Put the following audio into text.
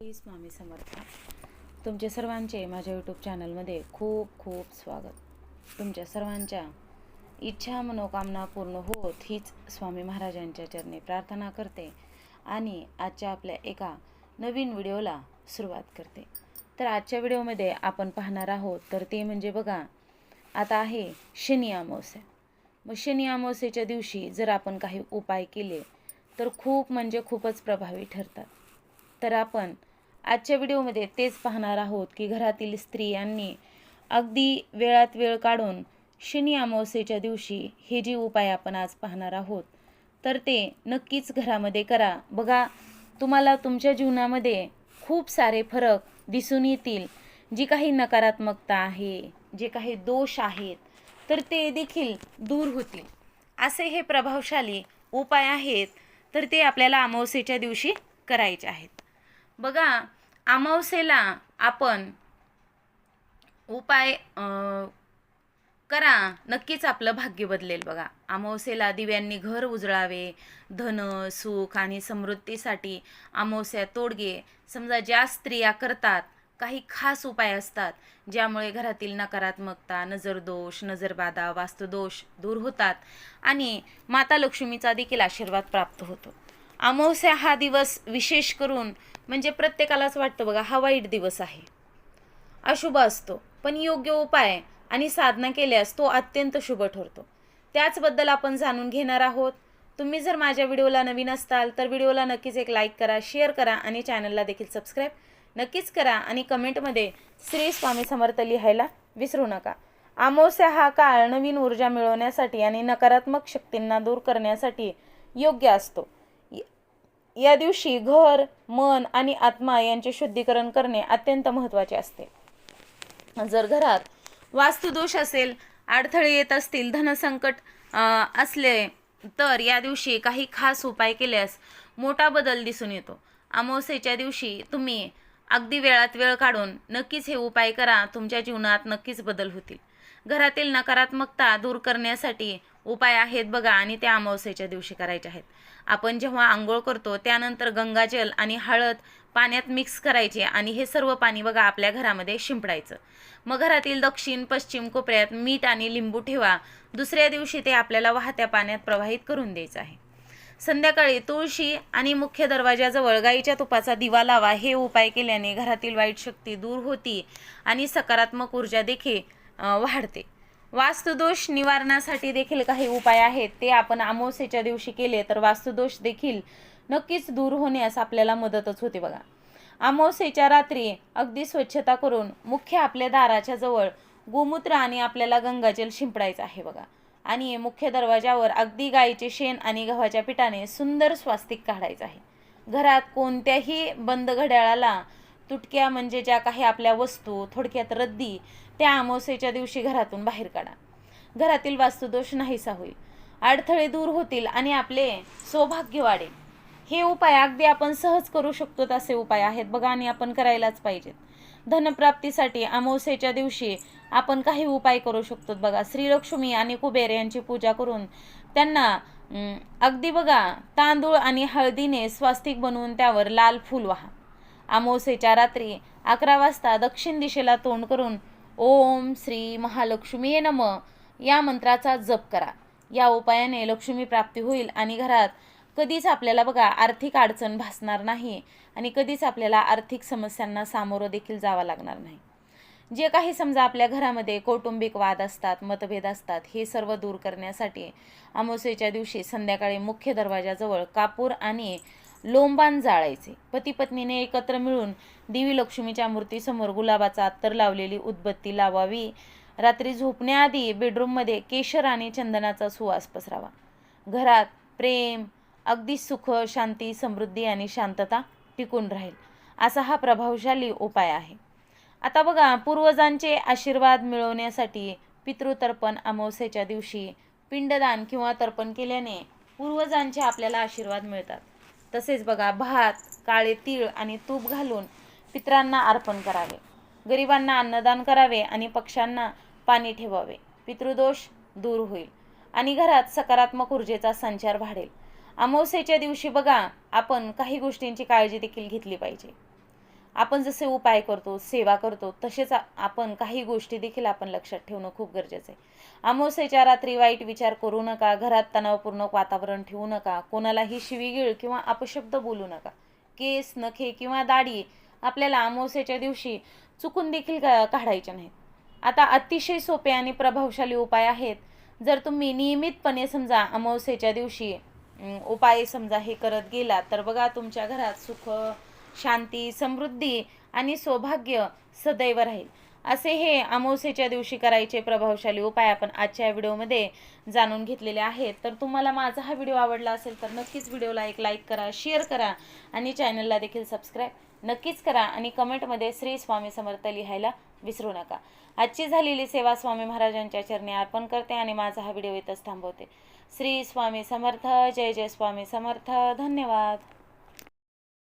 श्री स्वामी समर्थ. तुमचे सर्वांचे माझ्या यूट्यूब चॅनलमध्ये खूप खूप स्वागत. तुमच्या सर्वांच्या इच्छा मनोकामना पूर्ण होत हीच स्वामी महाराजांच्या चरणी प्रार्थना करते आणि आजच्या आपल्या एका नवीन व्हिडिओला सुरुवात करते. तर आजच्या व्हिडिओमध्ये आपण पाहणार आहोत तर ते म्हणजे बघा आता आहे शनी अमावस्या. मग शनी अमावस्येच्या दिवशी जर आपण काही उपाय केले तर खूप म्हणजे खूपच प्रभावी ठरतात. तर आपण आजच्या व्हिडिओमध्ये तेच पाहणार आहोत की घरातील स्त्रियांनी अगदी वेळात वेळ काढून शनी अमावस्येच्या दिवशी हे जे उपाय आपण आज पाहणार आहोत तर ते नक्कीच घरामध्ये करा. बघा तुम्हाला तुमच्या जीवनामध्ये खूप सारे फरक दिसून येतील. जी काही नकारात्मकता आहे जे काही दोष आहेत तर ते देखील दूर होतील. असे हे प्रभावशाली उपाय आहेत तर ते आपल्याला अमावस्येच्या दिवशी करायचे आहेत. बघा अमावस्येला आपण उपाय करा. नक्कीच आपलं भाग्य बदलेल बघा. अमावस्येला दिव्यांनी घर उजळावे धन सुख आणि समृद्धीसाठी अमावस्या तोडगे. समजा ज्या स्त्रिया करतात काही खास उपाय असतात ज्यामुळे घरातील नकारात्मकता नजरदोष नजरबाधा वास्तुदोष दूर होतात आणि माता लक्ष्मीचा देखील आशीर्वाद प्राप्त होतो. अमावस्या हा दिवस विशेष करून म्हणजे प्रत्येकालाच वाटतं बघा हा वाईट दिवस आहे. अशुभ असतो पण योग्य उपाय आणि साधना केल्यास तो अत्यंत शुभ ठरतो. त्याचबद्दल आपण जाणून घेणार आहोत. तुम्ही जर माझ्या व्हिडिओला नवीन असताल तर व्हिडिओला नक्कीच एक लाईक करा शेअर करा आणि चॅनलला देखील सबस्क्राईब नक्कीच करा आणि कमेंटमध्ये श्री स्वामी समर्थ लिहायला विसरू नका. अमावस्या हा काळ नवीन ऊर्जा मिळवण्यासाठी आणि नकारात्मक शक्तींना दूर करण्यासाठी योग्य असतो. या दिवशी घर मन आणि आत्मा यांचे शुद्धीकरण करणे अत्यंत महत्त्वाचे असते. जर घरात वास्तुदोष असेल अडथळे येत असतील धनसंकट असले तर या दिवशी काही खास उपाय केल्यास मोठा बदल दिसून येतो. अमावस्येच्या दिवशी तुम्ही अगदी वेळात वेळ काढून नक्कीच हे उपाय करा तुमच्या जीवनात नक्कीच बदल होतील. घरातील नकारात्मकता दूर करण्यासाठी उपाय आहेत बघा आणि त्या अमावस्येच्या दिवशी करायचे आहेत. आपण जेव्हा आंघोळ करतो त्यानंतर गंगाजल आणि हळद पाण्यात मिक्स करायचे आणि हे सर्व पाणी बघा आपल्या घरामध्ये शिंपडायचं. मग घरातील दक्षिण पश्चिम कोपऱ्यात मीठ आणि लिंबू ठेवा. दुसऱ्या दिवशी ते आपल्याला वाहत्या पाण्यात प्रवाहित करून द्यायचं आहे. संध्याकाळी तुळशी आणि मुख्य दरवाजाजवळ गाईच्या तुपाचा दिवा लावा. हे उपाय केल्याने घरातील वाईट शक्ती दूर होती आणि सकारात्मक ऊर्जा देखील वाढते. वास्तुदोष निवारणासाठी देखील काही उपाय आहेत. ते आपण अमावस्येच्या दिवशी केले तर वास्तुदोष देखील नक्कीच दूर होण्यास आपल्याला मदतच होते बघा. अमावस्येच्या रात्री अगदी स्वच्छता करून मुख्य आपल्या दाराच्या जवळ गोमूत्र आणि आपल्याला गंगाजल शिंपडायचं आहे बघा. आणि मुख्य दरवाजावर अगदी गाईचे शेण आणि गव्हाच्या पिठाने सुंदर स्वास्तिक काढायचं आहे. घरात कोणत्याही बंद घड्याळाला तुटक्या म्हणजे ज्या काही आपल्या वस्तू थोडक्यात रद्दी त्या अमावस्येच्या दिवशी घरातून बाहेर काढा. घरातील वास्तुदोष नाहीसा होईल. अडथळे दूर होतील आणि आपले सौभाग्य वाढेल. हे उपाय अगदी आपण सहज करू शकतो असे उपाय आहेत बघा आणि आपण करायलाच पाहिजेत. धनप्राप्तीसाठी अमावस्येच्या दिवशी आपण काही उपाय करू शकतो बघा. श्रीलक्ष्मी आणि कुबेर यांची पूजा करून त्यांना अगदी बघा तांदूळ आणि हळदीने स्वास्तिक बनवून त्यावर लाल फूल वाहा. अमावस्येच्या रात्री अकरा वाजता दक्षिण दिशेला तोंड करून ओम श्री महालक्ष्मी नम. या मंत्राचा जप करा. या उपायाने लक्ष्मी प्राप्ती होईल आणि घरात कधीच आपल्याला बघा आर्थिक अडचण भासणार नाही आणि कधीच आपल्याला आर्थिक समस्यांना सामोरं देखील जावं लागणार नाही. जे काही समजा आपल्या घरामध्ये कौटुंबिक वाद असतात मतभेद असतात हे सर्व दूर करण्यासाठी अमावस्येच्या दिवशी संध्याकाळी मुख्य दरवाजाजवळ कापूर आणि लोंबान जाळायचे. पती पत्नीने एकत्र मिळून देवी लक्ष्मीच्या मूर्तीसमोर गुलाबाचा अत्तर लावलेली उदबत्ती लावावी. रात्री झोपण्याआधी बेडरूममध्ये केशर आणि चंदनाचा सुवास पसरावा. घरात प्रेम अगदी सुख शांती समृद्धी आणि शांतता टिकून राहील. असा हा प्रभावशाली उपाय आहे. आता बघा पूर्वजांचे आशीर्वाद मिळवण्यासाठी पितृतर्पण अमावस्येच्या दिवशी पिंडदान किंवा तर्पण केल्याने पूर्वजांचे आपल्याला आशीर्वाद मिळतात. तसेच बघा भात काळे तीळ आणि तूप घालून पितरांना अर्पण करावे. गरिबांना अन्नदान करावे आणि पक्ष्यांना पाणी ठेवावे. पितृदोष दूर होईल आणि घरात सकारात्मक ऊर्जेचा संचार वाढेल. अमावस्येच्या दिवशी बघा आपण काही गोष्टींची काळजी देखील घेतली पाहिजे. आपण जसे उपाय करतो सेवा करतो तसेच आपण काही गोष्टी देखील आपण लक्षात ठेवणं खूप गरजेचं आहे. अमावस्येच्या रात्री वाईट विचार करू नका घरात तणावपूर्ण वातावरण ठेवू नका कोणालाही शिवीगीळ किंवा अपशब्द बोलू नका. केस नखे किंवा दाढी आपल्याला अमावस्येच्या दिवशी चुकून देखील का- काढायच्या नाहीत. आता अतिशय सोपे आणि प्रभावशाली उपाय आहेत. जर तुम्ही नियमितपणे समजा अमावस्येच्या दिवशी उपाय समजा हे करत गेला तर बघा तुमच्या घरात सुख शांती समृद्धी आणि सौभाग्य सदैव राहील. असे हे अमावस्येच्या दिवशी करायचे प्रभावशाली उपाय आपण आजच्या व्हिडिओमध्ये जाणून घेतलेले आहेत. तर तुम्हाला माझा हा व्हिडिओ आवडला असेल तर नक्कीच व्हिडिओला एक लाईक करा शेअर करा आणि चॅनलला देखील सबस्क्राईब नक्कीच करा आणि कमेंटमध्ये श्री स्वामी समर्थ लिहायला विसरू नका. आजची झालेली सेवा स्वामी महाराजांच्या चरणी अर्पण करते आणि माझा हा व्हिडिओ इथंच थांबवते. श्री स्वामी समर्थ जय जय स्वामी समर्थ धन्यवाद.